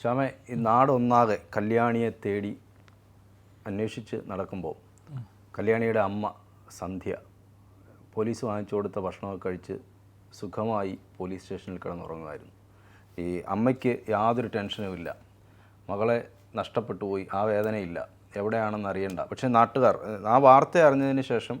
ശ്യാമ ഈ നാടൊന്നാകെ കല്യാണിയെ തേടി അന്വേഷിച്ച് നടക്കുമ്പോൾ കല്യാണിയുടെ അമ്മ സന്ധ്യ പോലീസ് വാങ്ങിച്ചു കൊടുത്ത ഭക്ഷണമൊക്കെ കഴിച്ച് സുഖമായി പോലീസ് സ്റ്റേഷനിൽ കിടന്നുറങ്ങുമായിരുന്നു. ഈ അമ്മയ്ക്ക് യാതൊരു ടെൻഷനും ഇല്ല. മകളെ നഷ്ടപ്പെട്ടു പോയി ആ വേദനയില്ല. എവിടെയാണെന്ന് അറിയണ്ട. പക്ഷേ നാട്ടുകാർ ആ വാർത്ത അറിഞ്ഞതിന് ശേഷം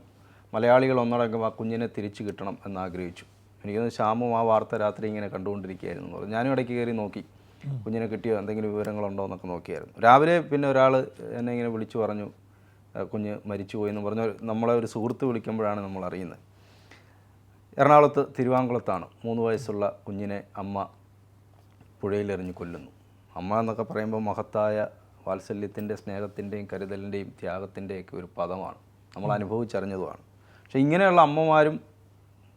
മലയാളികൾ ഒന്നടങ്കം ആ കുഞ്ഞിനെ തിരിച്ചു കിട്ടണം എന്നാഗ്രഹിച്ചു. എനിക്കൊന്ന് ശ്യാമും ആ വാർത്ത രാത്രി ഇങ്ങനെ കണ്ടുകൊണ്ടിരിക്കുകയായിരുന്നു. ഞാനും ഇടയ്ക്ക് കയറി നോക്കി. കുഞ്ഞിനെ കിട്ടിയോ? എന്തെങ്കിലും വിവരങ്ങളുണ്ടോ എന്നൊക്കെ നോക്കിയായിരുന്നു. രാവിലെ പിന്നെ ഒരാൾ എന്നെ ഇങ്ങനെ വിളിച്ചു പറഞ്ഞു കുഞ്ഞ് കുഞ്ഞ് മരിച്ചുപോയി എന്ന് പറഞ്ഞ നമ്മളെ ഒരു സുഹൃത്ത് വിളിക്കുമ്പോഴാണ് നമ്മൾ അറിയുന്നത്. എറണാകുളത്ത് തിരുവാങ്കുളത്താണ് മൂന്ന് വയസ്സുള്ള കുഞ്ഞിനെ അമ്മ പുഴയിലെറിഞ്ഞ് കൊല്ലുന്നു. അമ്മ എന്നൊക്കെ പറയുമ്പോൾ മഹത്തായ വാത്സല്യത്തിന്റെ സ്നേഹത്തിന്റെയും കരുതലിന്റെയും ത്യാഗത്തിന്റെയൊക്കെ ഒരു പദമാണ്. നമ്മൾ അനുഭവിച്ചറിഞ്ഞതുമാണ്. പക്ഷേ ഇങ്ങനെയുള്ള അമ്മമാരും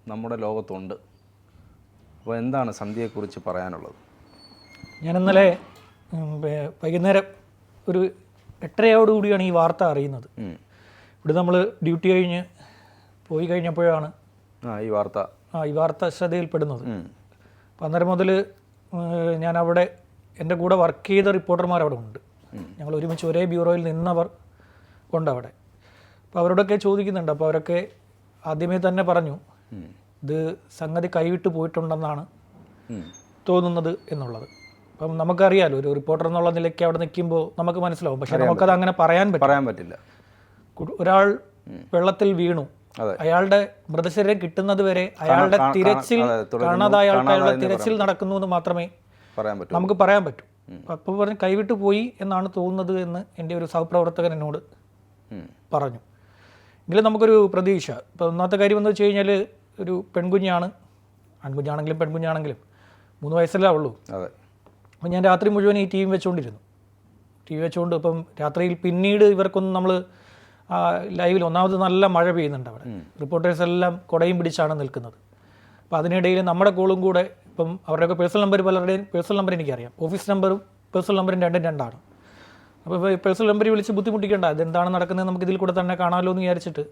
നമ്മുടെ ലോകത്തുണ്ട്. അപ്പോൾ എന്താണ് സന്ധ്യയെക്കുറിച്ച് പറയാനുള്ളത്? ഞാൻ ഇന്നലെ വൈകുന്നേരം ഒരു എട്ടരയോടുകൂടിയാണ് ഈ വാർത്ത അറിയുന്നത്. ഇവിടെ നമ്മൾ ഡ്യൂട്ടി കഴിഞ്ഞ് പോയി കഴിഞ്ഞപ്പോഴാണ് ആ ഈ വാർത്ത. ആ ഈ വാർത്ത ശ്രദ്ധയിൽപ്പെടുന്നത്. അപ്പം അന്നേരം മുതൽ ഞാൻ അവിടെ എന്റെ കൂടെ വർക്ക് ചെയ്ത റിപ്പോർട്ടർമാർ അവിടെ ഉണ്ട്. ഞങ്ങൾ ഒരുമിച്ച് ഒരേ ബ്യൂറോയിൽ നിന്നവർ ഉണ്ട് അവിടെ. അപ്പോൾ അവരോടൊക്കെ ചോദിക്കുന്നുണ്ട്. അപ്പോൾ അവരൊക്കെ ആദ്യമേ തന്നെ പറഞ്ഞു ഇത് സംഗതി കൈവിട്ട് പോയിട്ടുണ്ടെന്നാണ് തോന്നുന്നത് എന്നുള്ളത്. അപ്പം നമുക്കറിയാലോ ഒരു റിപ്പോർട്ടർ എന്നുള്ള നിലയ്ക്ക് അവിടെ നിൽക്കുമ്പോൾ നമുക്ക് മനസ്സിലാവും. പക്ഷെ നമുക്കത് അങ്ങനെ പറയാൻ പറ്റും പറയാൻ പറ്റില്ല. ഒരാൾ വെള്ളത്തിൽ വീണു. അയാളുടെ മൃതശരീരം കിട്ടുന്നത് വരെ അയാളുടെ തിരച്ചിൽ കാണാതായ ആൾക്കാരുടെ തിരച്ചിൽ നടക്കുന്നു എന്ന് മാത്രമേ പറയാൻ പറ്റൂ നമുക്ക് പറയാൻ പറ്റൂ. അപ്പോൾ പറഞ്ഞു കൈവിട്ട് പോയി എന്നാണ് തോന്നുന്നത് എന്ന് എന്റെ ഒരു സഹപ്രവർത്തകൻ എന്നോട് പറഞ്ഞു. എങ്കിലും നമുക്കൊരു പ്രതീക്ഷ. ഇപ്പോൾ ഒന്നാമത്തെ കാര്യം എന്ന് വെച്ച് കഴിഞ്ഞാൽ ഒരു പെൺകുഞ്ഞാണ് ആൺകുഞ്ഞാണെങ്കിലും പെൺകുഞ്ഞാണെങ്കിലും മൂന്ന് വയസ്സല്ലേ ഉള്ളൂ. അപ്പോൾ ഞാൻ രാത്രി മുഴുവൻ ഈ ടി വി വെച്ചുകൊണ്ടിരുന്നു ടി വി വെച്ചുകൊണ്ട് ഇപ്പം രാത്രിയിൽ പിന്നീട് ഇവർക്കൊന്നും നമ്മൾ ലൈവിൽ ഒന്നാമത് നല്ല മഴ പെയ്യുന്നുണ്ട് അവിടെ. റിപ്പോർട്ടേഴ്സ് എല്ലാം കുടയും പിടിച്ചാണ് നിൽക്കുന്നത്. അപ്പോൾ അതിനിടയിൽ നമ്മുടെ കോളും കൂടെ ഇപ്പം അവരുടെയൊക്കെ പേഴ്സണൽ നമ്പർ പലരുടെയും പേഴ്സണൽ നമ്പർ എനിക്കറിയാം. ഓഫീസ് നമ്പറും പേഴ്സണൽ നമ്പറും രണ്ടും രണ്ടാണ്. അപ്പോൾ ഇപ്പോൾ പേഴ്സണൽ നമ്പറിൽ വിളിച്ച് ബുദ്ധിമുട്ടിക്കേണ്ട. അതെന്താണ് നടക്കുന്നത് നമുക്ക് ഇതിൽ കൂടെ തന്നെ കാണാമല്ലോ എന്ന് വിചാരിച്ചിട്ട്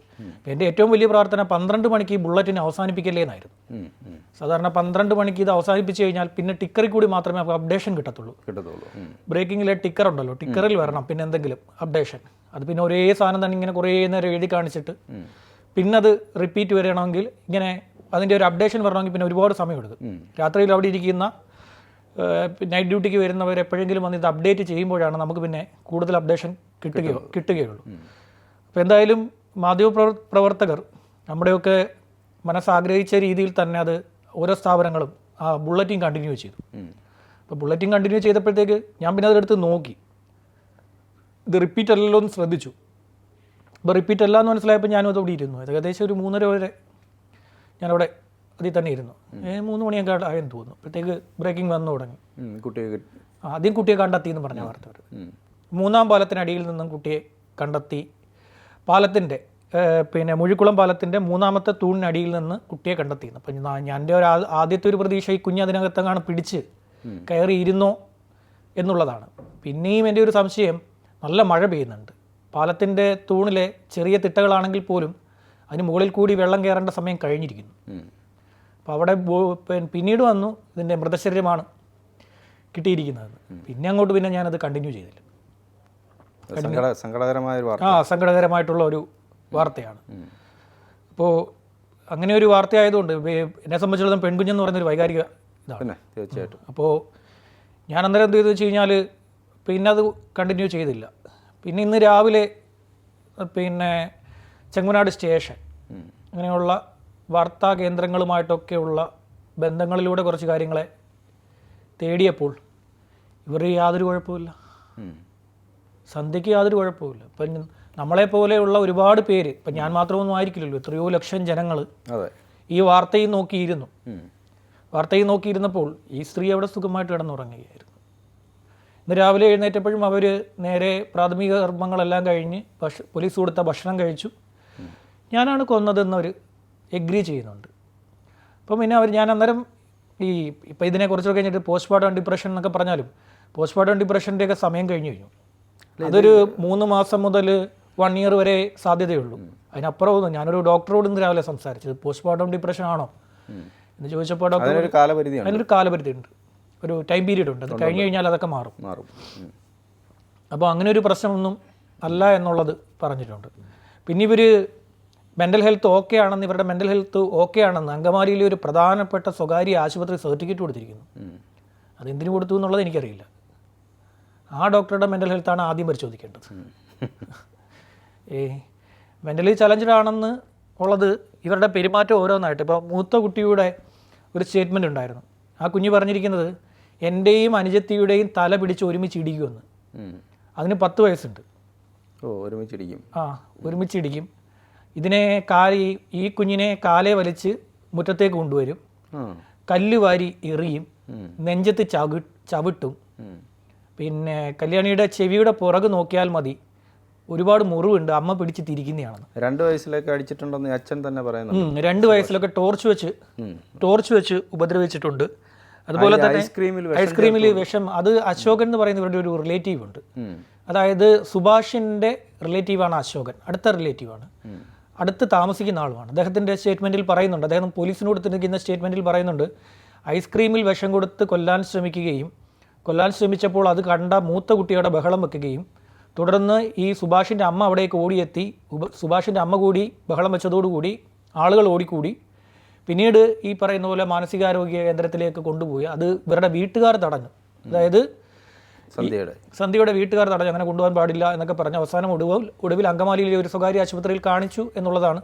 എന്റെ ഏറ്റവും വലിയ പ്രാർത്ഥന പന്ത്രണ്ട് മണിക്ക് ഈ ബുള്ളറ്റിനെ അവസാനിപ്പിക്കല്ലേ എന്നായിരുന്നു. സാധാരണ പന്ത്രണ്ട് മണിക്ക് ഇത് അവസാനിപ്പിച്ച് കഴിഞ്ഞാൽ പിന്നെ ടിക്കറിൽ കൂടി മാത്രമേ അപ്ഡേഷൻ കിട്ടത്തുള്ളൂ. കിട്ടത്തുള്ളൂ. ബ്രേക്കിങ്ങിലെ ടിക്കർ ഉണ്ടല്ലോ. ടിക്കറിൽ വരണം. പിന്നെ എന്തെങ്കിലും അപ്ഡേഷൻ അത് പിന്നെ ഒരേ സാധനം തന്നെ ഇങ്ങനെ കുറേ നേരം എഴുതി കാണിച്ചിട്ട് പിന്നെ അത് റിപ്പീറ്റ് വരണമെങ്കിൽ ഇങ്ങനെ അതിന്റെ ഒരു അപ്ഡേഷൻ വരണമെങ്കിൽ പിന്നെ ഒരുപാട് സമയമെടുക്കും. രാത്രിയിൽ അവിടെ ഇരിക്കുന്ന നൈറ്റ് ഡ്യൂട്ടിക്ക് വരുന്നവർ എപ്പോഴെങ്കിലും വന്ന് ഇത് അപ്ഡേറ്റ് ചെയ്യുമ്പോഴാണ് നമുക്ക് പിന്നെ കൂടുതൽ അപ്ഡേഷൻ കിട്ടുകയോ കിട്ടുകയുള്ളൂ. അപ്പോൾ എന്തായാലും മാധ്യമ പ്രവർ- പ്രവർത്തകർ നമ്മുടെയൊക്കെ മനസ്സാഗ്രഹിച്ച രീതിയിൽ തന്നെ അത് ഓരോ സ്ഥാപനങ്ങളും ആ ബുള്ളറ്റിൻ കണ്ടിന്യൂ ചെയ്തു. അപ്പോൾ ബുള്ളറ്റിൻ കണ്ടിന്യൂ ചെയ്തപ്പോഴത്തേക്ക് ഞാൻ പിന്നെ അതെടുത്ത് നോക്കി. ഇത് റിപ്പീറ്റ് അല്ലല്ലോ എന്ന് ശ്രദ്ധിച്ചു. അപ്പോൾ റിപ്പീറ്റ് അല്ല എന്ന് മനസ്സിലായപ്പോൾ ഞാനും അതവിടെ ഇരുന്നു. അത് ഏകദേശം ഒരു മൂന്നര വരെ ഞാനവിടെ അതിൽ തന്നെ ഇരുന്നു. മൂന്ന് മണി മണിയൊക്കെ ആയെന്ന് തോന്നുന്നു. അപ്പോഴത്തേക്ക് ബ്രേക്കിംഗ് വന്നു തുടങ്ങി. കുട്ടിയെ ആദ്യം കുട്ടിയെ കണ്ടെത്തി എന്ന് പറഞ്ഞ വാർത്ത. വരും ഉം. മൂന്നാം പാലത്തിനടിയിൽ നിന്നും കുട്ടിയെ കണ്ടെത്തി. പാലത്തിന്റെ പിന്നെ മുഴിക്കുളം പാലത്തിന്റെ മൂന്നാമത്തെ തൂണിനടിയിൽ നിന്ന് കുട്ടിയെ കണ്ടെത്തിയിരുന്നു. അപ്പം ഞാൻ എന്റെ ഒരു ആദ്യത്തെ ഒരു പ്രതീക്ഷ ഈ കുഞ്ഞ് അതിനകത്തെങ്ങാണ് പിടിച്ച് കയറി ഇരുന്നോ എന്നുള്ളതാണ്. പിന്നെയും എന്റെ ഒരു സംശയം നല്ല മഴ പെയ്യുന്നുണ്ട്. പാലത്തിന്റെ തൂണിലെ ചെറിയ തിട്ടകളാണെങ്കിൽ പോലും അതിന് മുകളിൽ കൂടി വെള്ളം കയറേണ്ട സമയം കഴിഞ്ഞിരിക്കുന്നു. അപ്പോൾ അവിടെ പിന്നീട് വന്നു ഇതിന്റെ മൃതശരീരമാണ് കിട്ടിയിരിക്കുന്നത്. പിന്നെ അങ്ങോട്ട് പിന്നെ ഞാനത് കണ്ടിന്യൂ ചെയ്തില്ല. ആ സങ്കടകരമായിട്ടുള്ള ഒരു വാർത്തയാണ്. അപ്പോൾ അങ്ങനെ ഒരു വാർത്തയായതുകൊണ്ട് എന്നെ സംബന്ധിച്ചിടത്തോളം പെൺകുഞ്ഞെന്ന് പറയുന്നൊരു വൈകാരിക ഇതാണ്. തീർച്ചയായിട്ടും. അപ്പോൾ ഞാൻ അന്നേരം എന്ത് ചെയ്തു വെച്ച് കഴിഞ്ഞാൽ പിന്നെ അത് കണ്ടിന്യൂ ചെയ്തില്ല. പിന്നെ ഇന്ന് രാവിലെ പിന്നെ ചെങ്ങമനാട് സ്റ്റേഷൻ അങ്ങനെയുള്ള വാർത്താ കേന്ദ്രങ്ങളുമായിട്ടൊക്കെയുള്ള ബന്ധങ്ങളിലൂടെ കുറച്ച് കാര്യങ്ങളെ തേടിയപ്പോൾ ഇവർ യാതൊരു കുഴപ്പമില്ല. സന്ധ്യയ്ക്ക് യാതൊരു കുഴപ്പമില്ല ഇപ്പം നമ്മളെ പോലെയുള്ള ഒരുപാട് പേര് ഇപ്പം ഞാൻ മാത്രമൊന്നും ആയിരിക്കില്ലല്ലോ എത്രയോ ലക്ഷം ജനങ്ങൾ ഈ വാർത്തയും നോക്കിയിരുന്നു. വാർത്തയും നോക്കിയിരുന്നപ്പോൾ ഈ സ്ത്രീ അവിടെ സുഖമായിട്ട് കിടന്നുറങ്ങുകയായിരുന്നു. ഇന്ന് രാവിലെ എഴുന്നേറ്റപ്പോഴും അവർ നേരെ പ്രാഥമിക കർമ്മങ്ങളെല്ലാം കഴിഞ്ഞ് ഭക്ഷ പോലീസ് കൊടുത്ത ഭക്ഷണം കഴിച്ചു. ഞാനാണ് കൊന്നതെന്നവർ എഗ്രി ചെയ്യുന്നുണ്ട്. അപ്പം പിന്നെ അവർ ഞാൻ അന്നേരം ഈ ഇപ്പം ഇതിനെക്കുറിച്ചൊക്കെ കഴിഞ്ഞിട്ട് പോസ്റ്റ്മോർട്ടം ഡിപ്രഷൻ എന്നൊക്കെ പറഞ്ഞാലും പോസ്റ്റ്മോർട്ടം ഡിപ്രഷന്റെയൊക്കെ സമയം കഴിഞ്ഞു കഴിഞ്ഞു. അതൊരു മൂന്ന് മാസം മുതൽ വൺ ഇയർ വരെ സാധ്യതയുള്ളൂ. അതിനപ്പുറം ഞാനൊരു ഡോക്ടറോട് ഇന്ന് രാവിലെ സംസാരിച്ചത്. പോസ്റ്റ്മോർട്ടം ഡിപ്രഷൻ ആണോ? എന്ന് ചോദിച്ചപ്പോൾ ഡോക്ടർ അതിനൊരു കാലപരിധി ഉണ്ട് ഒരു ടൈം പീരീഡ് ഉണ്ട്. അത് കഴിഞ്ഞ് കഴിഞ്ഞാൽ അതൊക്കെ മാറും. മാറും. അപ്പോൾ അങ്ങനെ ഒരു പ്രശ്നമൊന്നും അല്ല എന്നുള്ളത് പറഞ്ഞിട്ടുണ്ട്. പിന്നെ ഇവർ മെന്റൽ ഹെൽത്ത് ഓക്കെ ആണെന്ന് ഇവരുടെ മെന്റൽ ഹെൽത്ത് ഓക്കെ ആണെന്ന് അങ്കമാലിയിലെ ഒരു പ്രധാനപ്പെട്ട സ്വകാര്യ ആശുപത്രി സർട്ടിഫിക്കറ്റ് കൊടുത്തിരിക്കുന്നു. അത് എന്തിനു കൊടുത്തു എന്നുള്ളത് എനിക്കറിയില്ല. ആ ഡോക്ടറുടെ മെന്റൽ ഹെൽത്താണ് ആദ്യം പരിശോധിക്കേണ്ടത്. ഏ മെന്റലി ചലഞ്ചഡ് ആണെന്ന് ഉള്ളത് ഇവരുടെ പെരുമാറ്റം ഓരോന്നായിട്ട്. ഇപ്പോൾ മൂത്ത കുട്ടിയുടെ ഒരു സ്റ്റേറ്റ്മെന്റ് ഉണ്ടായിരുന്നു. ആ കുഞ്ഞ് പറഞ്ഞിരിക്കുന്നത് എന്റെയും അനുജത്തിയുടെയും തല പിടിച്ച് ഒരുമിച്ച് ഇടിക്കുമെന്ന്. അതിന് പത്ത് വയസ്സുണ്ട്. ഓ ഒരുമിച്ചിരിക്കും ആ ഒരുമിച്ച് ഇടിക്കും. ഇതിനെ കാലി ഈ കുഞ്ഞിനെ കാലേ വലിച്ച് മുറ്റത്തേക്ക് കൊണ്ടുവരും. കല്ല് വാരി എറിയും. നെഞ്ചത്ത് ചവി ചവിട്ടും. പിന്നെ കല്യാണിയുടെ ചെവിയുടെ പുറക് നോക്കിയാൽ മതി. ഒരുപാട് മുറിവുണ്ട്. അമ്മ പിടിച്ച് തിരിക്കുന്നതാണെന്ന് രണ്ട് വയസ്സിലൊക്കെ അടിച്ചിട്ടുണ്ടെന്ന് അച്ഛൻ തന്നെ പറയുന്നുണ്ട്. ഉം, രണ്ട് വയസ്സിലൊക്കെ ടോർച്ച് വെച്ച് ടോർച്ച് വെച്ച് ഉപദ്രവിച്ചിട്ടുണ്ട്. അതുപോലെ തന്നെ ഐസ്ക്രീമിൽ ഐസ്ക്രീമിൽ വിഷം. അത് അശോകൻ എന്ന് പറയുന്ന ഇവരുടെ ഒരു റിലേറ്റീവ് ഉണ്ട്. അതായത് സുഭാഷിന്റെ റിലേറ്റീവാണ് അശോകൻ. അടുത്ത റിലേറ്റീവാണ് ആണ്. അടുത്ത് താമസിക്കുന്ന ആളുമാണ്. അദ്ദേഹത്തിന്റെ സ്റ്റേറ്റ്മെന്റിൽ പറയുന്നുണ്ട്. അദ്ദേഹം പോലീസിനോട് കൊടുത്തിരിക്കുന്ന സ്റ്റേറ്റ്മെന്റിൽ പറയുന്നുണ്ട്. ഐസ്ക്രീമിൽ വിഷം കൊടുത്ത് കൊല്ലാൻ ശ്രമിക്കുകയും കൊല്ലാൻ ശ്രമിച്ചപ്പോൾ അത് കണ്ട മൂത്ത കുട്ടിയുടെ ബഹളം വെക്കുകയും തുടർന്ന് ഈ സുഭാഷിന്റെ അമ്മ അവിടേക്ക് ഓടിയെത്തി. ഉപ- സുഭാഷിന്റെ അമ്മ കൂടി ബഹളം വെച്ചതോടുകൂടി ആളുകൾ ഓടിക്കൂടി. പിന്നീട് ഈ പറയുന്ന പോലെ മാനസികാരോഗ്യ കേന്ദ്രത്തിലേക്ക് കൊണ്ടുപോയി. അത് ഇവരുടെ വീട്ടുകാർ തടഞ്ഞു. അതായത് സന്ധ്യയുടെ. സന്ധ്യയുടെ വീട്ടുകാർ തടഞ്ഞു. അങ്ങനെ കൊണ്ടുപോകാൻ പാടില്ല എന്നൊക്കെ പറഞ്ഞ് അവസാനം ഒടുവിൽ ഒടുവിൽ അങ്കമാലിയിലെ ഒരു സ്വകാര്യ ആശുപത്രിയിൽ കാണിച്ചു എന്നുള്ളതാണ്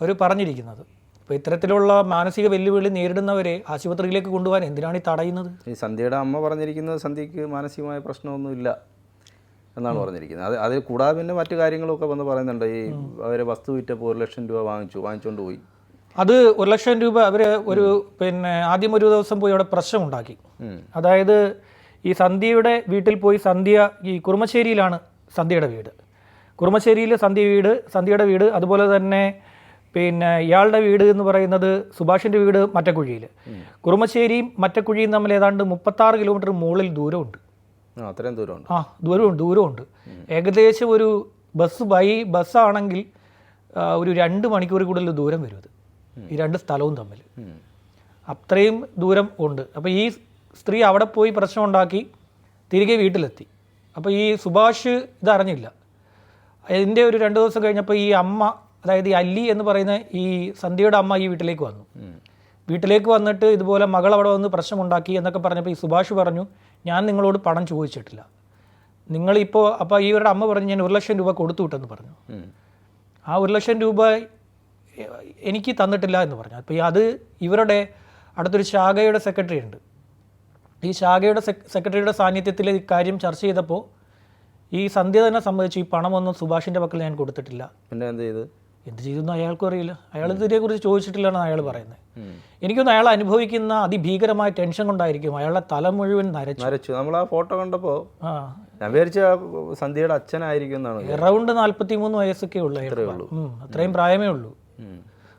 അവർ പറഞ്ഞിരിക്കുന്നത്. അപ്പോൾ ഇത്തരത്തിലുള്ള മാനസിക വെല്ലുവിളി നേരിടുന്നവരെ ആശുപത്രിയിലേക്ക് കൊണ്ടുപോകാൻ എന്തിനാണ് ഈ തടയുന്നത്? ഈ സന്ധ്യയുടെ അമ്മ പറഞ്ഞിരിക്കുന്നത് സന്ധ്യക്ക് മാനസികമായ പ്രശ്നമൊന്നുമില്ല എന്നാണ് പറഞ്ഞിരിക്കുന്നത്. അത് അത് കൂടാതെ പിന്നെ മറ്റു കാര്യങ്ങളൊക്കെ വന്ന് പറയുന്നുണ്ട്. ഈ അവരെ വസ്തു വിറ്റപ്പോൾ ഒരു ലക്ഷം രൂപ വാങ്ങിച്ചു വാങ്ങിച്ചുകൊണ്ട് പോയി. അത് ഒരു ലക്ഷം രൂപ അവർ ഒരു പിന്നെ ആദ്യം ഒരു ദിവസം പോയി അവിടെ പ്രശ്നം ഉണ്ടാക്കി. അതായത് ഈ സന്ധ്യയുടെ വീട്ടിൽ പോയി സന്ധ്യ ഈ കുറുമശ്ശേരിയിലാണ് സന്ധ്യയുടെ വീട്. കുറുമശ്ശേരിയിൽ സന്ധ്യ വീട് സന്ധ്യയുടെ വീട് അതുപോലെ തന്നെ പിന്നെ ഇയാളുടെ വീട് എന്ന് പറയുന്നത് സുഭാഷിന്റെ വീട് മറ്റക്കുഴിയിൽ കുറുമശ്ശേരിയും മറ്റക്കുഴിയും തമ്മിൽ ഏതാണ്ട് മുപ്പത്താറ് കിലോമീറ്റർ മുകളിൽ ദൂരമുണ്ട്. അത്രയും ദൂരമുണ്ട്. ആ ദൂരമുണ്ട് ദൂരമുണ്ട്. ഏകദേശം ഒരു ബസ് ബൈ ബസ്സാണെങ്കിൽ ഒരു രണ്ട് മണിക്കൂർ കൂടുതൽ ദൂരം വരും അത്. ഈ രണ്ട് സ്ഥലവും തമ്മിൽ. അത്രയും ദൂരം ഉണ്ട്. അപ്പോൾ ഈ സ്ത്രീ അവിടെ പോയി പ്രശ്നം ഉണ്ടാക്കി തിരികെ വീട്ടിലെത്തി. അപ്പോൾ ഈ സുഭാഷ് ഇതറിഞ്ഞില്ല. അതിന്റെ ഒരു രണ്ട് ദിവസം കഴിഞ്ഞപ്പോൾ ഈ അമ്മ അതായത് ഈ അല്ലി എന്ന് പറയുന്ന ഈ സന്ധ്യയുടെ അമ്മ ഈ വീട്ടിലേക്ക് വന്നു. വീട്ടിലേക്ക് വന്നിട്ട് ഇതുപോലെ മകൾ അവിടെ വന്ന് പ്രശ്നമുണ്ടാക്കി എന്നൊക്കെ പറഞ്ഞപ്പോൾ ഈ സുഭാഷ് പറഞ്ഞു ഞാൻ നിങ്ങളോട് പണം ചോദിച്ചിട്ടില്ല. നിങ്ങളിപ്പോൾ അപ്പോൾ ഈ ഇവരുടെ അമ്മ പറഞ്ഞു ഞാൻ ഒരു ലക്ഷം രൂപ കൊടുത്തു വിട്ടെന്ന് പറഞ്ഞു. ആ ഒരു ലക്ഷം രൂപ എനിക്ക് തന്നിട്ടില്ല എന്ന് പറഞ്ഞു. അപ്പോൾ അത് ഇവരുടെ അടുത്തൊരു ശാഖയുടെ സെക്രട്ടറി ഉണ്ട്. ഈ ശാഖയുടെ സെക്രട്ടറിയുടെ സാന്നിധ്യത്തിൽ ഇക്കാര്യം കാര്യം ചർച്ച ചെയ്തപ്പോൾ ഈ സന്ധ്യ തന്നെ സംബന്ധിച്ച് ഈ പണമൊന്നും സുഭാഷിന്റെ പക്കൽ ഞാൻ കൊടുത്തിട്ടില്ല. പിന്നെ എന്ത് ചെയ്ത്? എന്ത് ചെയ്തെന്ന് അയാൾക്കും അറിയില്ല. അയാൾ ഇതിനെക്കുറിച്ച് കുറിച്ച് ചോദിച്ചിട്ടില്ലാണെന്ന് അയാൾ പറയുന്നത്. എനിക്കൊന്ന് അയാൾ അനുഭവിക്കുന്ന അതിഭീകരമായ ടെൻഷൻ കൊണ്ടായിരിക്കും അയാളുടെ തല മുഴുവൻ നരച്ചു. നരച്ചു. നമ്മൾ ആ ഫോട്ടോ കണ്ടപ്പോൾ ഞാൻ വിചാരിച്ച സന്ധ്യയുടെ അച്ഛനായിരിക്കും എന്നാണ് എറൗണ്ട് നാൽപ്പത്തി മൂന്ന് വയസ്സൊക്കെ ഉള്ളൂ അത്രയും പ്രായമേ ഉള്ളൂ.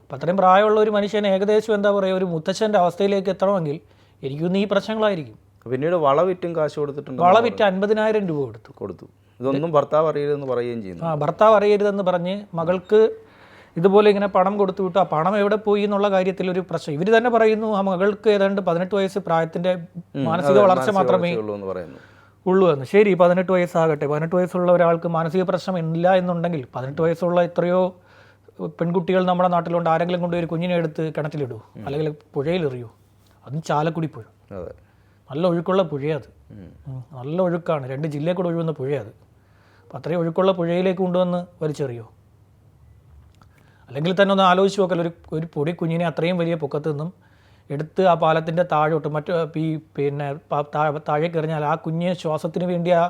അപ്പൊ അത്രയും പ്രായമുള്ള ഒരു മനുഷ്യൻ ഏകദേശം എന്താ പറയുക ഒരു മുത്തച്ഛന്റെ അവസ്ഥയിലേക്ക് എത്തണമെങ്കിൽ എനിക്കൊന്ന് ഈ പ്രശ്നങ്ങളായിരിക്കും. പിന്നീട് വളവിറ്റും കാശ് കൊടുത്തിട്ടുണ്ട്. വളവിറ്റ് അൻപതിനായിരം രൂപ കൊടുത്തു. കൊടുത്തു. ഇതൊന്നും ഭർത്താവ് അറിയരുതെന്ന് പറയുകയും ചെയ്യുന്നു. ആ ഭർത്താവ് അറിയരുതെന്ന് പറഞ്ഞ് മകൾക്ക് ഇതുപോലെ ഇങ്ങനെ പണം കൊടുത്തു വിട്ടു. ആ പണം എവിടെ പോയി എന്നുള്ള കാര്യത്തിൽ ഒരു പ്രശ്നം. ഇവർ തന്നെ പറയുന്നു ആ മകൾക്ക് ഏതാണ്ട് പതിനെട്ട് വയസ്സ് പ്രായത്തിന്റെ മാനസിക വളർച്ച മാത്രമേ ഉള്ളൂ എന്ന്. ശരി പതിനെട്ട് വയസ്സാകട്ടെ. പതിനെട്ട് വയസ്സുള്ള ഒരാൾക്ക് മാനസിക പ്രശ്നം ഇല്ല എന്നുണ്ടെങ്കിൽ പതിനെട്ട് വയസ്സുള്ള എത്രയോ പെൺകുട്ടികൾ നമ്മുടെ നാട്ടിലുണ്ട്. ആരെങ്കിലും കൊണ്ട് ഒരു കുഞ്ഞിനെ എടുത്ത് കിണറ്റിലിടൂ. അല്ലെങ്കിൽ പുഴയിലെറിയൂ. അതും ചാലക്കുടി പുഴ നല്ല ഒഴുക്കുള്ള പുഴയത് നല്ല ഒഴുക്കാണ്. രണ്ട് ജില്ലയിൽ കൂടെ ഒഴുകുന്ന പുഴയത് അപ്പം അത്രയും ഒഴുക്കുള്ള പുഴയിലേക്ക് കൊണ്ടുവന്ന് വലിച്ചെറിയോ? അല്ലെങ്കിൽ തന്നെ ഒന്ന് ആലോചിച്ച് നോക്കൽ ഒരു ഒരു പൊടി കുഞ്ഞിനെ അത്രയും വലിയ പൊക്കത്ത് നിന്നും എടുത്ത് ആ പാലത്തിന്റെ താഴോട്ട് മറ്റു ഈ പിന്നെ താഴെ കയറിഞ്ഞാൽ താഴേക്ക് എറിഞ്ഞാൽ ആ കുഞ്ഞ് ശ്വാസത്തിന് വേണ്ടി ആ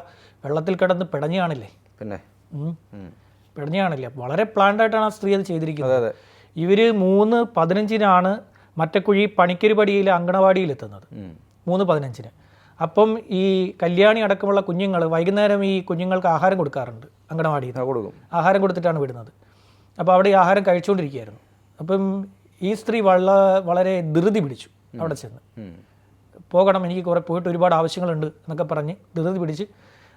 വെള്ളത്തിൽ കിടന്ന് പിടഞ്ഞു കാണില്ലേ പിന്നെ. ഉം. ഉം. പിടഞ്ഞു കാണില്ലേ വളരെ പ്ലാൻഡായിട്ടാണ് ആ സ്ത്രീ അത് ചെയ്തിരിക്കുന്നത്. ഇവർ മൂന്ന് പതിനഞ്ചിനാണ് മറ്റക്കുഴി പണിക്കരിപടിയിലെ അങ്കണവാടിയിൽ എത്തുന്നത് ഉം. മൂന്ന് പതിനഞ്ചിന്. അപ്പം ഈ കല്യാണി അടക്കമുള്ള കുഞ്ഞുങ്ങൾ വൈകുന്നേരം ഈ കുഞ്ഞുങ്ങൾക്ക് ആഹാരം കൊടുക്കാറുണ്ട് അങ്കണവാടിയിൽ. ആഹാരം കൊടുത്തിട്ടാണ് വിടുന്നത്. അപ്പോൾ അവിടെ ഈ ആഹാരം കഴിച്ചുകൊണ്ടിരിക്കുകയായിരുന്നു അപ്പം ഈ സ്ത്രീ വള വളരെ ധൃതി പിടിച്ചു അവിടെ ചെന്ന്. പോകണം എനിക്ക് കുറേ പോയിട്ട് ഒരുപാട് ആവശ്യങ്ങളുണ്ട് എന്നൊക്കെ പറഞ്ഞ് ധൃതി പിടിച്ച്.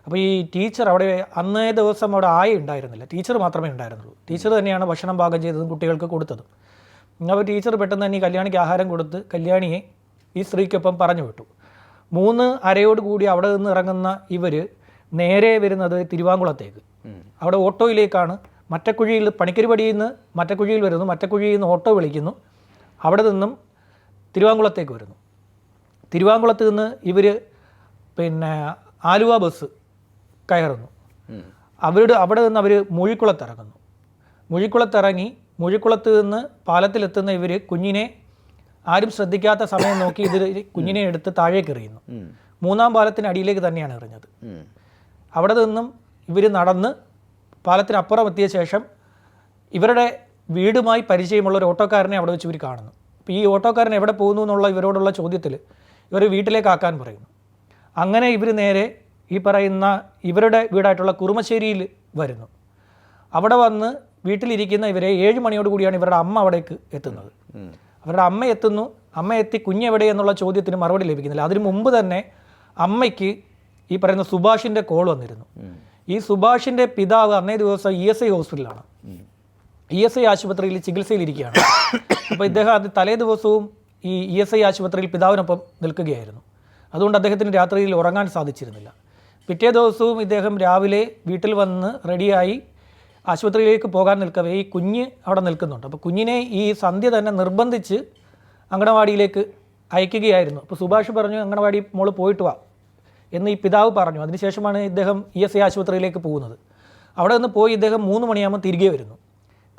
അപ്പോൾ ഈ ടീച്ചർ അവിടെ അന്നേ ദിവസം അവിടെ ആയ ഉണ്ടായിരുന്നില്ല. ടീച്ചർ മാത്രമേ ഉണ്ടായിരുന്നുള്ളൂ. ടീച്ചർ തന്നെയാണ് ഭക്ഷണം പാകം ചെയ്തതും കുട്ടികൾക്ക് കൊടുത്തതും. അപ്പോൾ ടീച്ചർ പെട്ടെന്ന് തന്നെ ഈ കല്യാണിക്ക് ആഹാരം കൊടുത്ത് കല്യാണിയെ ഈ സ്ത്രീക്കൊപ്പം പറഞ്ഞു വിട്ടു. മൂന്ന് അരയോട് കൂടി അവിടെ നിന്ന് ഇറങ്ങുന്ന ഇവർ നേരെ വരുന്നത് തിരുവാങ്കുളത്തേക്ക്. അവിടെ ഓട്ടോയിലേക്കാണ് മറ്റക്കുഴിയിൽ പണിക്കരുപടിയിൽ നിന്ന് മറ്റക്കുഴിയിൽ വരുന്നു മറ്റക്കുഴിയിൽ നിന്ന് ഓട്ടോ വിളിക്കുന്നു. അവിടെ നിന്നും തിരുവാങ്കുളത്തേക്ക് വരുന്നു. തിരുവാങ്കുളത്ത് നിന്ന് ഇവർ പിന്നെ ആലുവ ബസ് കയറുന്നു. അവരുടെ അവിടെ നിന്ന് അവർ മുഴിക്കുളത്ത് ഇറങ്ങുന്നു. മുഴിക്കുളത്ത് ഇറങ്ങി മുഴിക്കുളത്ത് നിന്ന് പാലത്തിലെത്തുന്ന ഇവർ കുഞ്ഞിനെ ആരും ശ്രദ്ധിക്കാത്ത സമയം നോക്കി ഇത് കുഞ്ഞിനെ എടുത്ത് താഴേക്ക് എറിയുന്നു. മൂന്നാം പാലത്തിന് അടിയിലേക്ക് തന്നെയാണ് എറിഞ്ഞത്. അവിടെ നിന്നും ഇവർ നടന്ന് പാലത്തിനപ്പുറം എത്തിയ ശേഷം ഇവരുടെ വീടുമായി പരിചയമുള്ള ഒരു ഓട്ടോക്കാരനെ അവിടെ വെച്ച് ഇവർ കാണുന്നു. അപ്പോൾ ഈ ഓട്ടോക്കാരൻ എവിടെ പോകുന്നു എന്നുള്ള ഇവരോടുള്ള ചോദ്യത്തിൽ ഇവർ വീട്ടിലേക്ക് ആക്കാൻ പറയുന്നു. അങ്ങനെ ഇവർ നേരെ ഈ പറയുന്ന ഇവരുടെ വീടായിട്ടുള്ള കുറുമശ്ശേരിയിൽ വരുന്നു. അവിടെ വന്ന് വീട്ടിലിരിക്കുന്ന ഇവരെ ഏഴ് മണിയോട് കൂടിയാണ് ഇവരുടെ അമ്മ അവിടേക്ക് എത്തുന്നത്. അവരുടെ അമ്മ എത്തുന്നു. അമ്മ എത്തി കുഞ്ഞെവിടെ എന്നുള്ള ചോദ്യത്തിന് മറുപടി ലഭിക്കുന്നില്ല. അതിനു മുമ്പ് തന്നെ അമ്മയ്ക്ക് ഈ പറയുന്ന സുഭാഷിന്റെ കോൾ വന്നിരുന്നു. ഈ സുഭാഷിന്റെ പിതാവ് അന്നേ ദിവസം ഇ എസ് ഐ ഹോസ്പിറ്റലാണ് ഇ എസ് ഐ ആശുപത്രിയിൽ ചികിത്സയിലിരിക്കുകയാണ്. അപ്പോൾ ഇദ്ദേഹം അത് തലേ ദിവസവും ഈ ഇ എസ് ഐ ആശുപത്രിയിൽ പിതാവിനൊപ്പം നിൽക്കുകയായിരുന്നു. അതുകൊണ്ട് അദ്ദേഹത്തിന് രാത്രിയിൽ ഉറങ്ങാൻ സാധിച്ചിരുന്നില്ല. പിറ്റേ ദിവസവും ഇദ്ദേഹം രാവിലെ വീട്ടിൽ വന്ന് റെഡിയായി ആശുപത്രിയിലേക്ക് പോകാൻ നിൽക്കവേ ഈ കുഞ്ഞ് അവിടെ നിൽക്കുന്നുണ്ട്. അപ്പോൾ കുഞ്ഞിനെ ഈ സന്ധ്യ തന്നെ നിർബന്ധിച്ച് അങ്കണവാടിയിലേക്ക് അയക്കുകയായിരുന്നു. അപ്പോൾ സുഭാഷ് പറഞ്ഞു അങ്കണവാടി മോൾ പോയിട്ട് വാ. എന്ന് ഈ പിതാവ് പറഞ്ഞു. അതിനുശേഷമാണ് ഇദ്ദേഹം ഇ എസ് ഐ ആശുപത്രിയിലേക്ക് പോകുന്നത്. അവിടെ നിന്ന് പോയി ഇദ്ദേഹം മൂന്ന് മണിയാകുമ്പോൾ തിരികെ വരുന്നു.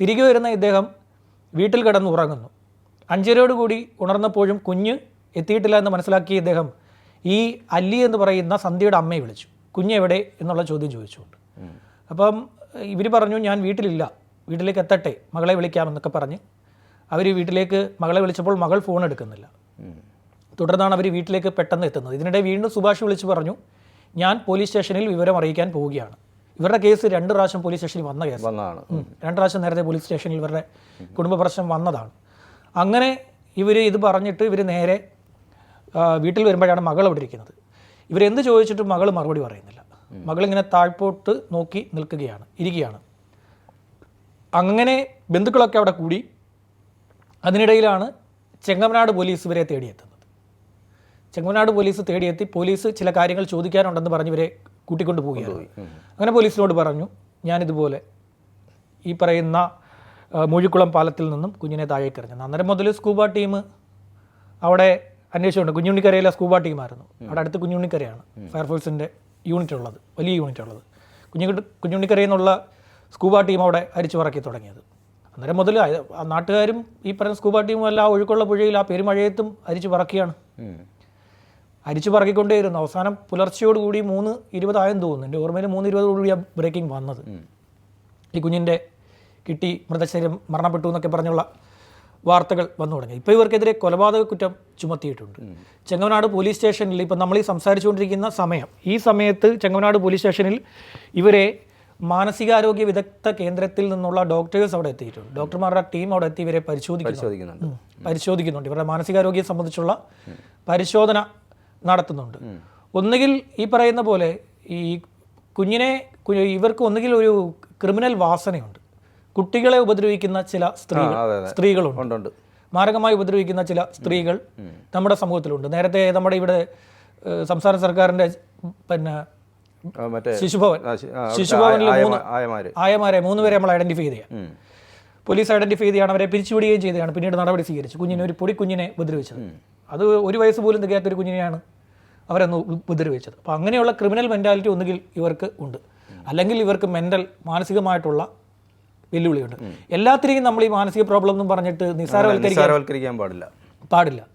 തിരികെ വരുന്ന ഇദ്ദേഹം വീട്ടിൽ കിടന്ന് ഉറങ്ങുന്നു. അഞ്ചരയോടുകൂടി ഉണർന്നപ്പോഴും കുഞ്ഞ് എത്തിയിട്ടില്ല എന്ന് മനസ്സിലാക്കിയ ഇദ്ദേഹം ഈ അല്ലി എന്ന് പറയുന്ന സന്ധ്യയുടെ അമ്മയെ വിളിച്ചു. കുഞ്ഞ് എവിടെ എന്നുള്ള ചോദ്യം ചോദിച്ചുകൊണ്ട്. അപ്പം ഇവർ പറഞ്ഞു ഞാൻ വീട്ടിലില്ല. വീട്ടിലേക്ക് എത്തട്ടെ. മകളെ വിളിക്കാമെന്നൊക്കെ പറഞ്ഞ് അവർ വീട്ടിലേക്ക് മകളെ വിളിച്ചപ്പോൾ മകൾ ഫോൺ എടുക്കുന്നില്ല. തുടർന്നാണ് അവർ വീട്ടിലേക്ക് പെട്ടെന്ന് എത്തുന്നത്. ഇതിനിടെ വീണ്ടും സുഭാഷ് വിളിച്ച് പറഞ്ഞു ഞാൻ പോലീസ് സ്റ്റേഷനിൽ വിവരം അറിയിക്കാൻ പോവുകയാണ്. ഇവരുടെ കേസ് രണ്ട് പ്രാവശ്യം പോലീസ് സ്റ്റേഷനിൽ വന്ന കേസ് വന്നതാണ്. രണ്ട് പ്രാവശ്യം നേരത്തെ പോലീസ് സ്റ്റേഷനിൽ ഇവരുടെ കുടുംബ പ്രശ്നം വന്നതാണ്. അങ്ങനെ ഇവർ ഇത് പറഞ്ഞിട്ട് ഇവർ നേരെ വീട്ടിൽ വരുമ്പോഴാണ് മകൾ അവിടെ ഇരിക്കുന്നത്. ഇവരെന്ത് ചോദിച്ചിട്ടും മകൾ മറുപടി പറയുന്നില്ല. മകളിങ്ങനെ താഴ്പോട്ട് നോക്കി നിൽക്കുകയാണ് ഇരിക്കുകയാണ്. അങ്ങനെ ബന്ധുക്കളൊക്കെ അവിടെ കൂടി. അതിനിടയിലാണ് ചെങ്ങമനാട് പോലീസ് ഇവരെ തേടിയെത്തുന്നത്. ചെങ്ങമനാട് പോലീസ് തേടിയെത്തി. പോലീസ് ചില കാര്യങ്ങൾ ചോദിക്കാനുണ്ടെന്ന് പറഞ്ഞ് ഇവരെ കൂട്ടിക്കൊണ്ട് പോവുകയാണ്. അങ്ങനെ പോലീസിനോട് പറഞ്ഞു ഞാനിതുപോലെ ഈ പറയുന്ന മൂഴിക്കുളം പാലത്തിൽ നിന്നും കുഞ്ഞിനെ താഴേക്ക് എറിഞ്ഞു. അന്നേരം മുതൽ സ്കൂബ ടീം അവിടെ അന്വേഷിച്ചുണ്ട് കുഞ്ഞുണ്ണിക്കരയിലെ സ്കൂബ ടീമായിരുന്നു. അവിടെ അടുത്ത് കുഞ്ഞുണ്ണിക്കരയാണ് ഫയർഫോഴ്സിന്റെ യൂണിറ്റ് ഉള്ളത് വലിയ യൂണിറ്റ് ഉള്ളത് കുഞ്ഞു കുഞ്ഞുണ്ണിക്കരയിൽ നിന്നുള്ള സ്കൂബ ടീം അവിടെ അരിച്ചു പറക്കി തുടങ്ങിയത്. അന്നേരം മുതൽ നാട്ടുകാരും ഈ പറയുന്ന സ്കൂബ ടീമും എല്ലാം ആ ഒഴുക്കുള്ള പുഴയിൽ ആ പെരുമഴയത്തും അരിച്ചു പറക്കുകയാണ് അരിച്ചു പറക്കിക്കൊണ്ടേയിരുന്നു. അവസാനം പുലർച്ചയോടുകൂടി മൂന്ന് ഇരുപതായെന്ന് തോന്നുന്നു. എന്റെ ഓർമ്മയിൽ മൂന്ന് ഇരുപതോടുകൂടിയാണ് ബ്രേക്കിംഗ് വന്നത്. ഈ കുഞ്ഞിന്റെ കിട്ടി മൃതശരീരം മരണപ്പെട്ടു എന്നൊക്കെ പറഞ്ഞുള്ള വാർത്തകൾ വന്നു തുടങ്ങി. ഇപ്പോൾ ഇവർക്കെതിരെ കൊലപാതക കുറ്റം ചുമത്തിയിട്ടുണ്ട്. ചെങ്ങവനാട് പോലീസ് സ്റ്റേഷനിൽ ഇപ്പം നമ്മൾ ഈ സംസാരിച്ചുകൊണ്ടിരിക്കുന്ന സമയം ഈ സമയത്ത് ചെങ്ങവനാട് പോലീസ് സ്റ്റേഷനിൽ ഇവരെ മാനസികാരോഗ്യ വിദഗ്ധ കേന്ദ്രത്തിൽ നിന്നുള്ള ഡോക്ടേഴ്സ് അവിടെ എത്തിയിട്ടുണ്ട്. ഡോക്ടർമാരുടെ ടീം അവിടെ എത്തി ഇവരെ പരിശോധിക്കുന്നുണ്ട്. പരിശോധിക്കുന്നുണ്ട്. ഇവരുടെ മാനസികാരോഗ്യം സംബന്ധിച്ചുള്ള പരിശോധന നടത്തുന്നുണ്ട്. ഒന്നുകിൽ ഈ പറയുന്ന പോലെ ഈ കുഞ്ഞിനെ ഇവർക്ക് ഒന്നുകിൽ ഒരു ക്രിമിനൽ വാസനയുണ്ട്. കുട്ടികളെ ഉപദ്രവിക്കുന്ന ചില അതെ. സ്ത്രീകളുണ്ട്. മാരകമായി ഉപദ്രവിക്കുന്ന ചില സ്ത്രീകൾ നമ്മുടെ സമൂഹത്തിലുണ്ട്. നേരത്തെ നമ്മുടെ ഇവിടെ സംസ്ഥാന സർക്കാരിന്റെ പിന്നെ ശിശുഭവൻ ആ, ശി- ആ, അവിടുത്തെ ശിശുഭവനിലെ ആയ- മൂന്ന് ആയമാര്. ആയമാരെ മൂന്ന് പേരെ നമ്മൾ ഐഡന്റിഫൈ ചെയ്ത. പോലീസ് ഐഡന്റിഫൈ ചെയ്താണ് അവരെ പിരിച്ചുവിടുകയും ചെയ്തതാണ് പിന്നീട് നടപടി സ്വീകരിച്ചു. കുഞ്ഞിനെ ഒരു പൊടി കുഞ്ഞിനെ ഉപദ്രവിച്ചത്. അത് ഒരു വയസ്സ് പോലും തികയാത്തൊരു കുഞ്ഞിനെയാണ് അവരന്ന് ഉപ- ഉപദ്രവിച്ചത്. അപ്പോൾ അങ്ങനെയുള്ള ക്രിമിനൽ മെന്റാലിറ്റി ഒന്നുകിൽ ഇവർക്ക് ഉണ്ട്. അല്ലെങ്കിൽ ഇവർക്ക് മെന്റൽ മാനസികമായിട്ടുള്ള വെല്ലുവിളിയുണ്ട്. എല്ലാത്തിനെയും നമ്മൾ ഈ മാനസിക പ്രോബ്ലം എന്നും പറഞ്ഞിട്ട് നിസ്സാരവൽക്കരിക്കാൻ പാടില്ല. പാടില്ല.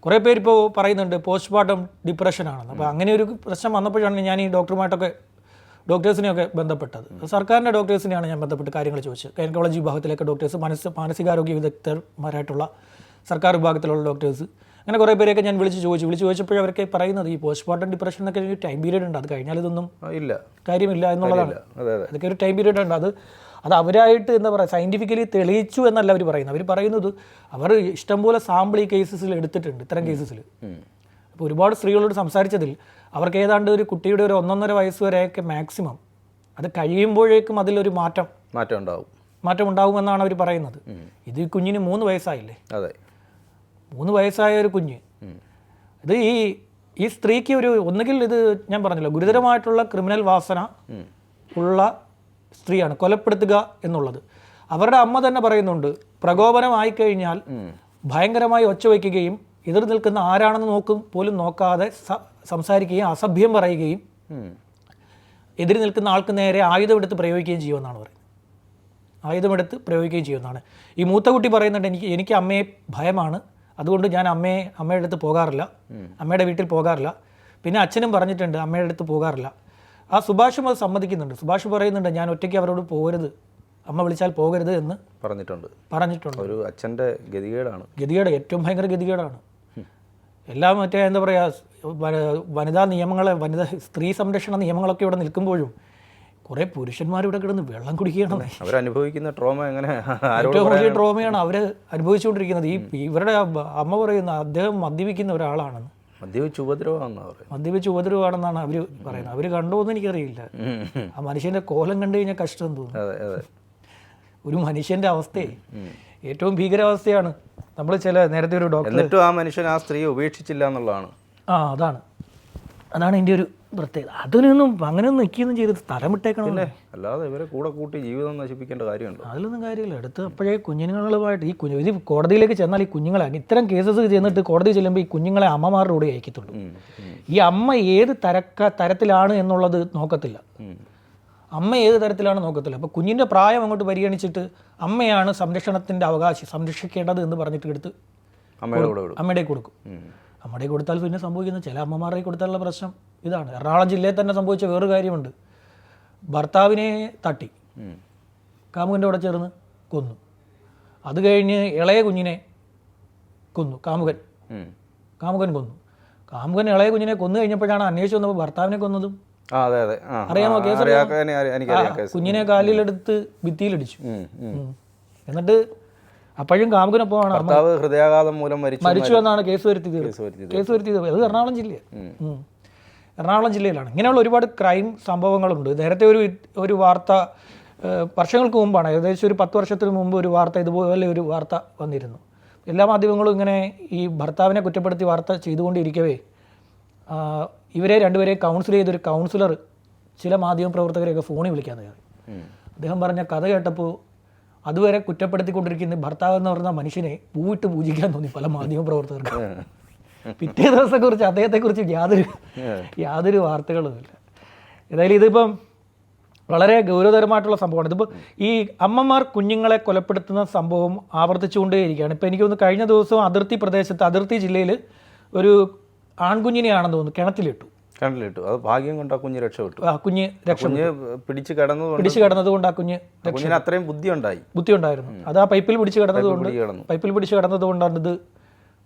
കുറേ പേര് ഇപ്പോൾ പറയുന്നുണ്ട് പോസ്റ്റ്മോർട്ടം ഡിപ്രഷനാണെന്ന് അപ്പോൾ അങ്ങനെ ഒരു പ്രശ്നം വന്നപ്പോഴാണ് ഞാൻ ഈ ഡോക്ടറുമായിട്ടൊക്കെ ഡോക്ടേഴ്സിനെയൊക്കെ ബന്ധപ്പെട്ടത്. സർക്കാരിന്റെ ഡോക്ടേഴ്സിനെയാണ് ഞാൻ ബന്ധപ്പെട്ട് കാര്യങ്ങൾ ചോദിച്ചത്. ഗൈനക്കോളജി വിഭാഗത്തിലൊക്കെ ഡോക്ടേഴ്സ് മനസ്സ് മാനസികാരോഗ്യ വിദഗ്ധന്മാരായിട്ടുള്ള സർക്കാർ വിഭാഗത്തിലുള്ള ഡോക്ടേഴ്സ് അങ്ങനെ കുറേ പേരെയൊക്കെ ഞാൻ വിളിച്ച് ചോദിച്ചു. വിളിച്ച് ചോദിച്ചപ്പോഴും അവരൊക്കെ പറയുന്നത് ഈ പോസ്റ്റ്മോർട്ടം ഡിപ്രഷൻ എന്നൊക്കെ ഒരു ടൈം പീരീഡ് ഉണ്ട്. അത് കഴിഞ്ഞാൽ ഇതൊന്നും ഇല്ല. കാര്യമില്ല എന്നുള്ളതാണ്. അതെ അതെ. അതൊക്കെ ഒരു ടൈം പീരീഡ് ഉണ്ട്. അത് അത് അവരായിട്ട് എന്താ പറയുക സയന്റിഫിക്കലി തെളിയിച്ചു എന്നല്ല അവർ പറയുന്നത്. അവർ പറയുന്നത് അവർ ഇഷ്ടംപോലെ സാമ്പിൾ ഈ കേസസിൽ എടുത്തിട്ടുണ്ട് ഇത്തരം കേസസിൽ അപ്പോൾ ഒരുപാട് സ്ത്രീകളോട് സംസാരിച്ചതിൽ അവർക്ക് ഏതാണ്ട് ഒരു കുട്ടിയുടെ ഒരു ഒന്നൊന്നര വയസ്സ് വരെയൊക്കെ മാക്സിമം അത് കഴിയുമ്പോഴേക്കും അതിലൊരു മാറ്റം മാറ്റം ഉണ്ടാവും. മാറ്റം ഉണ്ടാകുമെന്നാണ് അവർ പറയുന്നത്. ഇത് ഈ കുഞ്ഞിന് മൂന്ന് വയസ്സായില്ലേ? അതെ. മൂന്ന് വയസ്സായ ഒരു കുഞ്ഞ്. ഇത് ഈ ഈ സ്ത്രീക്ക് ഒരു ഒന്നുകിൽ ഇത് ഞാൻ പറഞ്ഞല്ലോ ഗുരുതരമായിട്ടുള്ള ക്രിമിനൽ വാസന ഉള്ള സ്ത്രീയാണ് കൊലപ്പെടുത്തുക എന്നുള്ളത്. അവരുടെ അമ്മ തന്നെ പറയുന്നുണ്ട് പ്രകോപനമായി കഴിഞ്ഞാൽ ഭയങ്കരമായി ഒച്ച വയ്ക്കുകയും എതിർ നിൽക്കുന്ന ആരാണെന്ന് നോക്കും പോലും നോക്കാതെ സംസാരിക്കുകയും അസഭ്യം പറയുകയും എതിരി നിൽക്കുന്ന ആൾക്ക് നേരെ ആയുധമെടുത്ത് പ്രയോഗിക്കുകയും ചെയ്യുമെന്നാണ് പറയുന്നത്. ആയുധമെടുത്ത് പ്രയോഗിക്കുകയും ചെയ്യുമെന്നാണ്. ഈ മൂത്ത കുട്ടി പറയുന്നുണ്ട് എനിക്ക് എനിക്ക് അമ്മയെ ഭയമാണ് അതുകൊണ്ട് ഞാൻ അമ്മയെ അമ്മയുടെ അടുത്ത് പോകാറില്ല. അമ്മയുടെ വീട്ടിൽ പോകാറില്ല. പിന്നെ അച്ഛനും പറഞ്ഞിട്ടുണ്ട് അമ്മയുടെ അടുത്ത് പോകാറില്ല. ആ സുഭാഷും അത് സമ്മതിക്കുന്നുണ്ട്. സുഭാഷ് പറയുന്നുണ്ട് ഞാൻ ഒറ്റയ്ക്ക് അവരോട് പോകരുത്. അമ്മ വിളിച്ചാൽ പോകരുത് എന്ന്. പറഞ്ഞിട്ടുണ്ട്. പറഞ്ഞിട്ടുണ്ട്. ഒരു അച്ഛന്റെ ഗതികേടാണ്. ഗതികേട് ഏറ്റവും ഭയങ്കര ഗതികേടാണ്. എല്ലാം മറ്റേ എന്താ പറയുക വനിതാ നിയമങ്ങളെ വനിതാ സ്ത്രീ സംരക്ഷണ നിയമങ്ങളൊക്കെ ഇവിടെ നിൽക്കുമ്പോഴും കുറേ പുരുഷന്മാർ ഇവിടെ കിടന്ന് വെള്ളം കുടിക്കുകയാണ്. അവരനുഭവിക്കുന്ന ട്രോമ എങ്ങനെ? ഏറ്റവും വലിയ ട്രോമയാണ് അവർ അനുഭവിച്ചുകൊണ്ടിരിക്കുന്നത്. ഈ ഇവരുടെ അമ്മ- പറയുന്ന അദ്ദേഹം മദ്യപിക്കുന്ന ഒരാളാണെന്ന്. മദ്യപിച്ച് ഉപദ്രവമാണെന്ന് മദ്യപിച്ച് ഉപദ്രവമാണെന്നാണ് അവർ പറയുന്നത്. അവർ കണ്ടോന്ന് എനിക്കറിയില്ല. ആ മനുഷ്യന്റെ കോലം കണ്ടു കഴിഞ്ഞാൽ കഷ്ടം തോന്നുന്നു ഒരു മനുഷ്യന്റെ അവസ്ഥയെ ഏറ്റവും ഭീകരാവസ്ഥയാണ്. നമ്മൾ ചില നേരത്തെ ഒരു ഡോക്ടർ എന്നിട്ടും ആ മനുഷ്യൻ ആ സ്ത്രീയെ ഉപേക്ഷിച്ചില്ല എന്നുള്ളതാണ്. ആ അതാണ്. അതാണ് എന്റെ ഒരു പ്രത്യേകത അതിനൊന്നും അങ്ങനെയൊന്നും നിൽക്കുകയൊന്നും ചെയ്ത് സ്ഥലം വിട്ടേക്കണമല്ലേ അല്ലാതെ ഇവരെ കൂടെ കൂട്ടി ജീവിതം നശിപ്പിക്കേണ്ട കാര്യമുണ്ട്? അതിലൊന്നും കാര്യമില്ല. എടുത്ത് അപ്പോഴേ കുഞ്ഞുങ്ങളുമായിട്ട് ഈ കുഞ്ഞു ഇത് കോടതിയിലേക്ക് ചെന്നാൽ ഈ കുഞ്ഞുങ്ങളെ ഇത്തരം കേസസ് ചെന്നിട്ട് കോടതി ചെല്ലുമ്പോൾ ഈ കുഞ്ഞുങ്ങളെ അമ്മമാരുടെ കൂടെ അയക്കത്തുള്ളൂ. ഈ അമ്മ ഏത് തരക്ക തരത്തിലാണ് എന്നുള്ളത് നോക്കത്തില്ല. അമ്മ ഏത് തരത്തിലാണ് നോക്കത്തില്ല. അപ്പോൾ കുഞ്ഞിന്റെ പ്രായം അങ്ങോട്ട് പരിഗണിച്ചിട്ട് അമ്മയാണ് സംരക്ഷണത്തിന്റെ അവകാശി സംരക്ഷിക്കേണ്ടത് എന്ന് പറഞ്ഞിട്ട് എടുത്ത് അമ്മയുടെ കൂടെ വിടും അമ്മയുടെ കൊടുക്കും. കൊടുത്താൽ പിന്നെ സംഭവിക്കുന്നത് ചില അമ്മമാരുടെ കൊടുത്താലുള്ള പ്രശ്നം. ഇതാണ്. എറണാകുളം ജില്ലയിൽ തന്നെ സംഭവിച്ച വേറൊരു കാര്യമുണ്ട്. ഭർത്താവിനെ തട്ടി. കാമുകന്റെ കൂടെ ചേർന്ന് കൊന്നു. അത് കഴിഞ്ഞ് ഇളയ കുഞ്ഞിനെ കൊന്നു. കാമുകൻ. കാമുകൻ കൊന്നു. കാമുകൻ ഇളയ കുഞ്ഞിനെ കൊന്നു കഴിഞ്ഞപ്പോഴാണ് അന്വേഷിച്ച് വന്നപ്പോൾ ഭർത്താവിനെ കൊന്നതും. അറിയാമോ കേസ് കുഞ്ഞിനെ കാലിലെടുത്ത് ഭിത്തിയിലിടിച്ചു. എന്നിട്ട് അപ്പോഴും കാമുകനൊപ്പമാണ് ഭർത്താവ് ഹൃദയാഘാതം മൂലം മരിച്ചു എന്നാണ് കേസ് വരുത്തിയത് കേസ് വരുത്തിയത് അത് എറണാകുളം ജില്ലയാണ്. ഉം. എറണാകുളം ജില്ലയിലാണ്. ഇങ്ങനെയുള്ള ഒരുപാട് ക്രൈം സംഭവങ്ങളുണ്ട്. നേരത്തെ ഒരു ഒരു വാർത്ത വർഷങ്ങൾക്ക് മുമ്പാണ് ഏകദേശം ഒരു പത്ത് വർഷത്തിന് മുമ്പ് ഒരു വാർത്ത ഇതുപോലെ ഒരു വാർത്ത വന്നിരുന്നു. എല്ലാ മാധ്യമങ്ങളും ഇങ്ങനെ ഈ ഭർത്താവിനെ കുറ്റപ്പെടുത്തി വാർത്ത ചെയ്തുകൊണ്ടിരിക്കവേ ഇവരെ രണ്ടുപേരെ കൗൺസിൽ ചെയ്തൊരു കൗൺസിലർ ചില മാധ്യമ പ്രവർത്തകരെയൊക്കെ ഫോണിൽ വിളിക്കാൻ കയറി അദ്ദേഹം പറഞ്ഞ കഥ കേട്ടപ്പോൾ അതുവരെ കുറ്റപ്പെടുത്തിക്കൊണ്ടിരിക്കുന്ന ഭർത്താവ് എന്ന് പറഞ്ഞ മനുഷ്യനെ പൂവിട്ട് പൂജിക്കാൻ തോന്നി പല മാധ്യമ പ്രവർത്തകർക്ക്. പിറ്റേ ദിവസത്തെക്കുറിച്ച് അദ്ദേഹത്തെക്കുറിച്ച് യാതൊരു യാതൊരു വാർത്തകളുമില്ല ഏതായാലും ഇതിപ്പം വളരെ ഗൗരവതരമായിട്ടുള്ള സംഭവമാണ്. ഇതിപ്പോൾ ഈ അമ്മമാർ കുഞ്ഞുങ്ങളെ കൊലപ്പെടുത്തുന്ന സംഭവം ആവർത്തിച്ചുകൊണ്ടേയിരിക്കുകയാണ്. ഇപ്പോൾ എനിക്ക് തോന്നുന്നു കഴിഞ്ഞ ദിവസം അതിർത്തി പ്രദേശത്ത് അതിർത്തി ജില്ലയിൽ ഒരു ആൺകുഞ്ഞിനെയാണെന്ന് തോന്നുന്നു കിണറ്റിലിട്ടു. കിണറ്റിലിട്ടു. അത് ഭാഗ്യം കൊണ്ട് ആ കുഞ്ഞ് രക്ഷപ്പെട്ടു. ആ കുഞ്ഞ് രക്ഷ കുഞ്ഞ് പിടിച്ച് കിടന്നതുകൊണ്ട് പിടിച്ചു കിടന്നത് കൊണ്ട് ആ കുഞ്ഞ് കുഞ്ഞിന് അത്രയും ബുദ്ധി ഉണ്ടായി ബുദ്ധി ഉണ്ടായിരുന്നു അത് ആ പൈപ്പിൽ പിടിച്ച് കിടന്നത് കൊണ്ട് പൈപ്പിൽ പിടിച്ച് കിടന്നത് കൊണ്ടാണ് ഇത്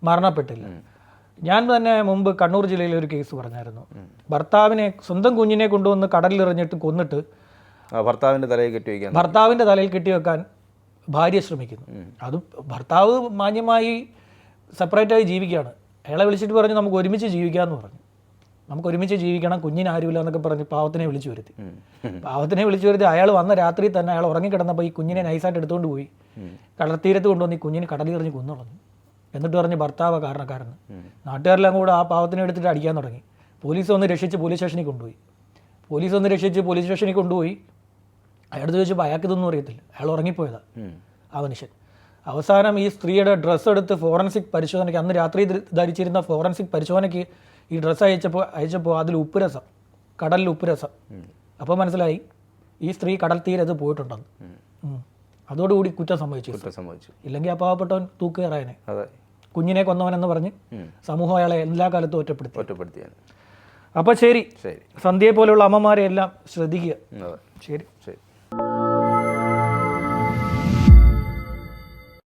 മരണപ്പെട്ടില്ല. ഞാൻ തന്നെ മുമ്പ് കണ്ണൂർ ജില്ലയിൽ ഒരു കേസ് പറഞ്ഞായിരുന്നു. ഭർത്താവിനെ സ്വന്തം കുഞ്ഞിനെ കൊണ്ടുവന്ന് കടലിലെറിഞ്ഞിട്ട് കൊന്നിട്ട് ഭർത്താവിന്റെ ഭർത്താവിന്റെ തലയിൽ കെട്ടി വയ്ക്കാൻ ഭർത്താവിന്റെ തലയിൽ കെട്ടി വെക്കാൻ ഭാര്യ ശ്രമിക്കുന്നു. അത് ഭർത്താവ് മാന്യമായി സെപ്പറേറ്റായി ജീവിക്കുകയാണ്. അയാളെ വിളിച്ചിട്ട് പറഞ്ഞു നമുക്ക് ഒരുമിച്ച് ജീവിക്കാമെന്ന് പറഞ്ഞു. നമുക്ക് ഒരുമിച്ച് ജീവിക്കണം കുഞ്ഞിന് ആരുമില്ല എന്നൊക്കെ പറഞ്ഞ് പാവത്തിനെ വിളിച്ചു വരുത്തി. പാവത്തിനെ വിളിച്ചു വരുത്തി. അയാൾ വന്ന രാത്രി തന്നെ അയാൾ ഉറങ്ങിക്കിടന്നപ്പോൾ ഈ കുഞ്ഞിനെ നൈസായിട്ട് എടുത്തുകൊണ്ട് പോയി. കടൽത്തീരത്ത് കൊണ്ടുവന്ന് ഈ കുഞ്ഞിന് കടലിൽ എറിഞ്ഞ് കൊന്നു കളഞ്ഞു എന്നിട്ട് പറഞ്ഞ് ഭർത്താവ് കാരണക്കാരൻ നാട്ടുകാരെല്ലാം കൂടെ ആ പാവത്തിനെ എടുത്തിട്ട് അടിക്കാൻ തുടങ്ങി. പോലീസ് ഒന്ന് രക്ഷിച്ച് പോലീസ് സ്റ്റേഷനിൽ കൊണ്ടുപോയി. പോലീസ് ഒന്ന് രക്ഷിച്ച് പോലീസ് സ്റ്റേഷനിൽ കൊണ്ടുപോയി. അയാളത് ചോദിച്ചപ്പോൾ അയാൾക്ക് ഇതൊന്നും അറിയത്തില്ല. അയാൾ ഉറങ്ങിപ്പോയതാണ്. ആ മനുഷ്യൻ. അവസാനം ഈ സ്ത്രീയുടെ ഡ്രസ്സ് എടുത്ത് ഫോറൻസിക് പരിശോധനയ്ക്ക് അന്ന് രാത്രി ധരിച്ചിരുന്ന ഫോറൻസിക് പരിശോധനയ്ക്ക് ഈ ഡ്രസ്സ് അയച്ചപ്പോൾ അയച്ചപ്പോൾ അതിൽ ഉപ്പുരസം കടലിൽ ഉപ്പുരസം. അപ്പോൾ മനസ്സിലായി ഈ സ്ത്രീ കടൽ തീരത്ത് പോയിട്ടുണ്ടെന്ന്. അതോടുകൂടി കുറ്റം സംഭവിച്ചു. കുറ്റം സംഭവിച്ചു. ഇല്ലെങ്കിൽ ആ പാവപ്പെട്ടവൻ തൂക്കുകയറായനെ. അതെ. കുഞ്ഞിനെ കൊന്നവനെന്ന് പറഞ്ഞ് സമൂഹം അയാളെ എല്ലാ കാലത്തും ഒറ്റപ്പെടുത്തി. ഒറ്റപ്പെടുത്തിയാണ്. അപ്പോൾ ശരി. ശരി. സന്ധ്യയെ പോലെയുള്ള അമ്മമാരെ എല്ലാം ശ്രദ്ധിക്കുക ശരി. ശരി.